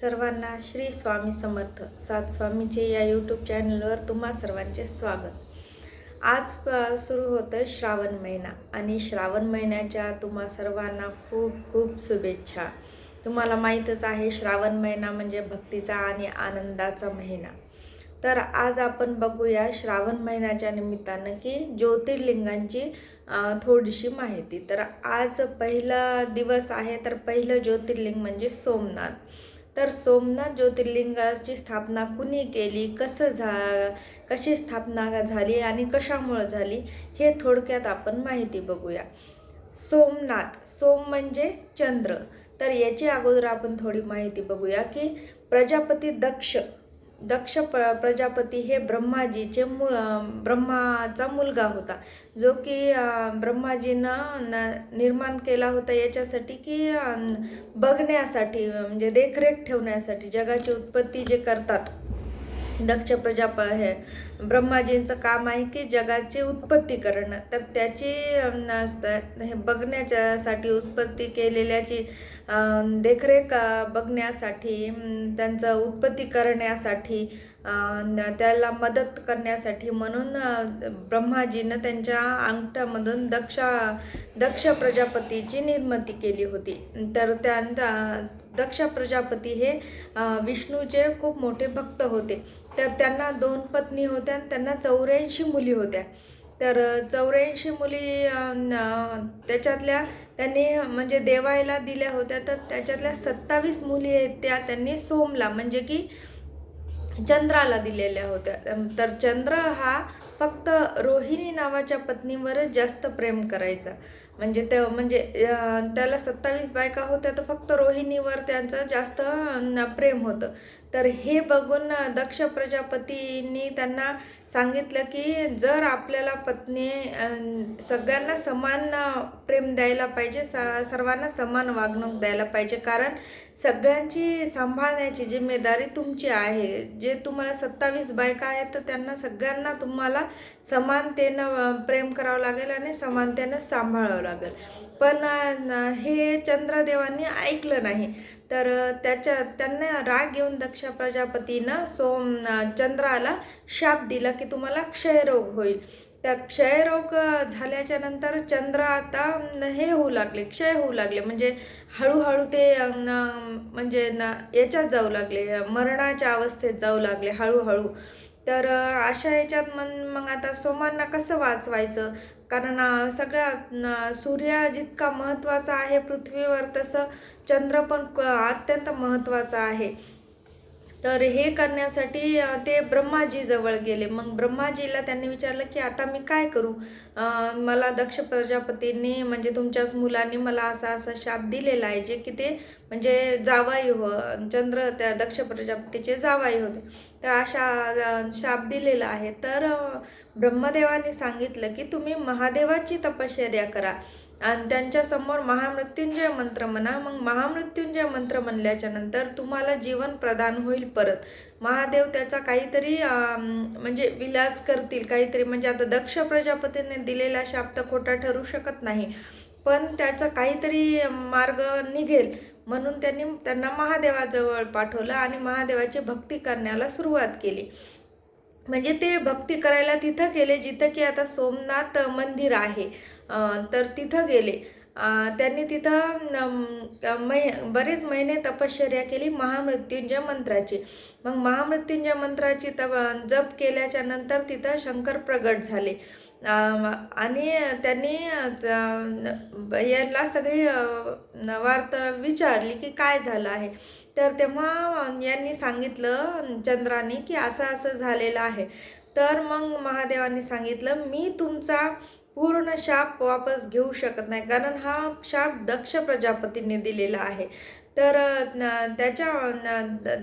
सर्वांना श्री स्वामी समर्थ. सात स्वामीचे या यूट्यूब चॅनलवर तुम्हा सर्वांचे स्वागत. आज सुरू होतं श्रावण महिना आणि श्रावण महिन्याच्या तुम्हा सर्वांना खूप खूप शुभेच्छा. तुम्हाला माहीतच आहे श्रावण महिना म्हणजे भक्तीचा आणि आनंदाचा महिना. तर आज आपण बघूया श्रावण महिन्याच्या निमित्तानं की ज्योतिर्लिंगांची थोडीशी माहिती. तर आज पहिला दिवस आहे तर पहिलं ज्योतिर्लिंग म्हणजे सोमनाथ. तर सोमनाथ ज्योतिर्लिंगाची स्थापना कुणी केली? कसं झा कशी स्थापना झाली आणि कशामुळं झाली? हे थोडक्यात आपण माहिती बघूया. सोमनाथ सोम म्हणजे चंद्र. तर याची अगोदर आपण थोडी माहिती बघूया की प्रजापती दक्ष दक्ष प्र प्रजापती हे ब्रह्माजीचे मु ब्रह्माचा मुलगा होता. जो की ब्रह्माजीनं न निर्माण केला होता याच्यासाठी की बघण्यासाठी म्हणजे देखरेख ठेवण्यासाठी जगाची उत्पत्ती जे करतात. दक्ष प्रजाप हे. ब्रह्माजींचं काम आहे की जगाची उत्पत्ती करणं तर त्याची असतं- हे बघण्याच्यासाठी उत्पत्ती केलेल्याची देखरेख बघण्यासाठी त्यांचं उत्पत्ती करण्यासाठी त्याला मदत करण्यासाठी म्हणून ब्रह्माजीनं त्यांच्या अंगठामधून दक्षा दक्ष प्रजापतीची निर्मिती केली होती. तर त्या दक्ष प्रजापती हे विष्णूचे खूप मोठे भक्त होते. तर त्यांना दोन पत्नी होत्या आणि त्यांना चौऱ्याऐंशी मुली होत्या. तर चौऱ्याऐंशी मुली त्याच्यातल्या त्यांनी म्हणजे देवायला दिल्या होत्या. तर त्याच्यातल्या सत्तावीस मुली आहेत त्या त्यांनी सोमला म्हणजे की चंद्राला दिलेल्या होत्या. तर चंद्र हा फक्त रोहिणी नावाच्या पत्नीवरच जास्त प्रेम करायचा. म्हणजे त्या म्हणजे त्याला सत्तावीस बायका होत्या तर फक्त रोहिणीवर त्यांचं जास्त प्रेम होतं. तर हे बघून दक्ष प्रजापतींनी त्यांना सांगितलं की जर आपल्याला पत्नी सगळ्यांना समान प्रेम द्यायला पाहिजे स सर्वांना समान वागणूक द्यायला पाहिजे कारण सगळ्यांची सांभाळण्याची जिम्मेदारी तुमची आहे. जे तुम्हाला सत्तावीस बायका आहेत तर त्यांना सगळ्यांना तुम्हाला समानतेनं प्रेम करावं लागेल आणि समानतेनं सांभाळावं लागेल. पण हे चंद्रदेवांनी ऐकलं नाही. तर त्याच्या त्यांना राग येऊन दक्ष प्रजापतीनं सोम चंद्राला शाप दिला की तुम्हाला क्षयरोग होईल. त्या क्षयरोग झाल्याच्यानंतर चंद्र आता हे होऊ लागले क्षय होऊ लागले. म्हणजे हळूहळू ते म्हणजे ना याच्यात जाऊ लागले मरणाच्या अवस्थेत जाऊ लागले हळूहळू. तर अशा याच्यात मग मग आता सोमांना कसं वाचवायचं? कारण सगळ्या न- सूर्य जितका महत्त्वाचा आहे पृथ्वीवर तसं चंद्र पण क- अत्यंत महत्त्वाचा आहे. तर हे करण्यासाठी ते ब्रह्माजीजवळ गेले. मग ब्रह्माजीला त्यांनी विचारलं की आता मी काय करू? मला दक्ष प्रजापतींनी म्हणजे तुमच्याच मुलांनी मला असा असा शाप दिलेला आहे जे की ते म्हणजे जावाई हो चंद्र त्या दक्ष प्रजापतीचे जावाई होते. तर अशा शाप दिलेला आहे. तर ब्रह्मदेवाने सांगितलं की तुम्ही महादेवाची तपश्चर्या करा. आणि त्यांच्यासमोर महामृत्युंजय मंत्र म्हणा. मग महामृत्युंजय मंत्र म्हणल्याच्या नंतर तुम्हाला जीवन प्रदान होईल परत. महादेव त्याचा काहीतरी म्हणजे विलाज करतील. काहीतरी म्हणजे आता दक्ष प्रजापतीने दिलेला शाप्त खोटा ठरू शकत नाही. पण त्याचा काहीतरी मार्ग निघेल. म्हणून त्यांनी त्यांना महादेवाजवळ पाठवलं आणि महादेवाची भक्ती करण्याला सुरुवात केली. म्हणजे ते भक्ती करायला तिथं गेले जिथं की आता सोमनाथ मंदिर आहे. तर तिथं गेले. त्यांनी तिथं मै बरेच महिने तपश्चर्या केली महामृत्युंजय मंत्राची. मग महामृत्युंजय मंत्राची तप जप केल्याच्यानंतर तिथं शंकर प्रगट झाले. आणि त्यांनी यांना सगळी वार्ता विचारली की काय झालं आहे? तर तेव्हा यांनी सांगितलं चंद्राने की असं असं झालेलं आहे. तर मग महादेवांनी सांगितलं मी तुमचा पूर्ण शाप वापस घेऊ शकत नाही. कारण हा शाप दक्ष प्रजापतींनी दिलेला आहे. तर त्याच्या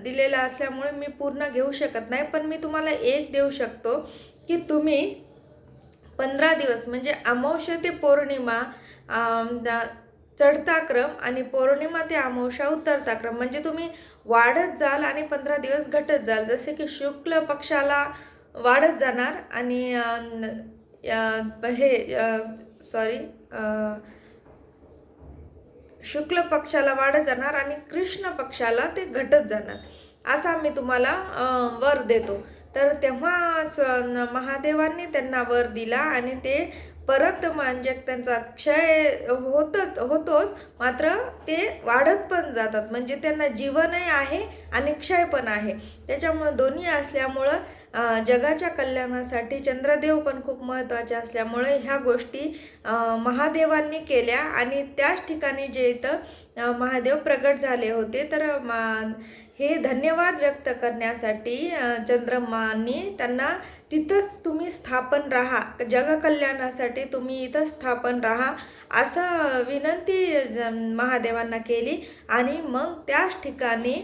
दिलेला असल्यामुळे मी पूर्ण घेऊ शकत नाही. पण मी तुम्हाला एक देऊ शकतो की तुम्ही पंधरा दिवस म्हणजे अमावश्य ते पौर्णिमा चढता क्रम आणि पौर्णिमा ते अमावश्या उतरता क्रम म्हणजे तुम्ही वाढत जाल आणि पंधरा दिवस घटत जाल. जसे की शुक्ल पक्षाला वाढत जाणार आणि हे सॉरी शुक्ल पक्षाला वाढत जाणार आणि कृष्ण पक्षाला ते घटत जाणार. असा मी तुम्हाला वर देतो. तर तेव्हा स महादेवांनी त्यांना वर दिला आणि ते परत म्हणजे त्यांचा क्षय होतच होतोच मात्र ते वाढत पण जातात. म्हणजे त्यांना जीवनही आहे आणि क्षय पण आहे. त्याच्यामुळं दोन्ही असल्यामुळं जगाच्या कल्याणासाठी चंद्रदेव पण खूप महत्त्वाचे असल्यामुळे ह्या गोष्टी महादेवांनी केल्या आणि त्याच ठिकाणी जे इथं महादेव प्रगट झाले होते. तर मा हे धन्यवाद व्यक्त करण्यासाठी चंद्रमांनी त्यांना तिथंच तुम्ही स्थापन राहा. जगकल्याणासाठी तुम्ही इथं स्थापन राहा असं विनंती महादेवांना केली. आणि मग त्याच ठिकाणी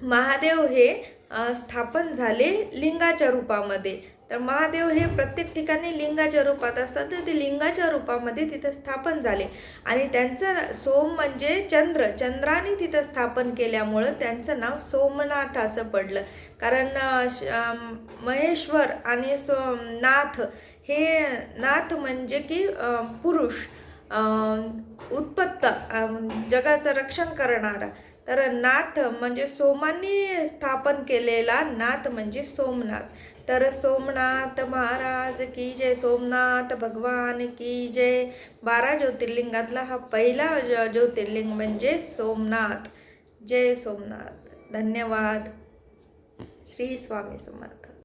महादेव हे स्थापन झाले लिंगाच्या रूपामध्ये. तर महादेव हे प्रत्येक ठिकाणी लिंगाच्या रूपात असतात तर ते लिंगाच्या रूपामध्ये तिथं स्थापन झाले. आणि त्यांचं सोम म्हणजे चंद्र. चंद्राने तिथं स्थापन केल्यामुळं त्यांचं नाव सोमनाथ असं पडलं. कारण श- महेश्वर आणि सो नाथ हे नाथ म्हणजे की पुरुष उत्पत्त जगाचं रक्षण करणारा. तर नाथ म्हणजे सोमांनी स्थापन केलेला नाथ म्हणजे सोमनाथ. तर सोमनाथ महाराज की जय सोमनाथ भगवान की जय. बारा ज्योतिर्लिंगातला हा पहिला ज्यो- ज्योतिर्लिंग म्हणजे सोमनाथ. जय सोमनाथ. धन्यवाद. श्री स्वामी समर्थ.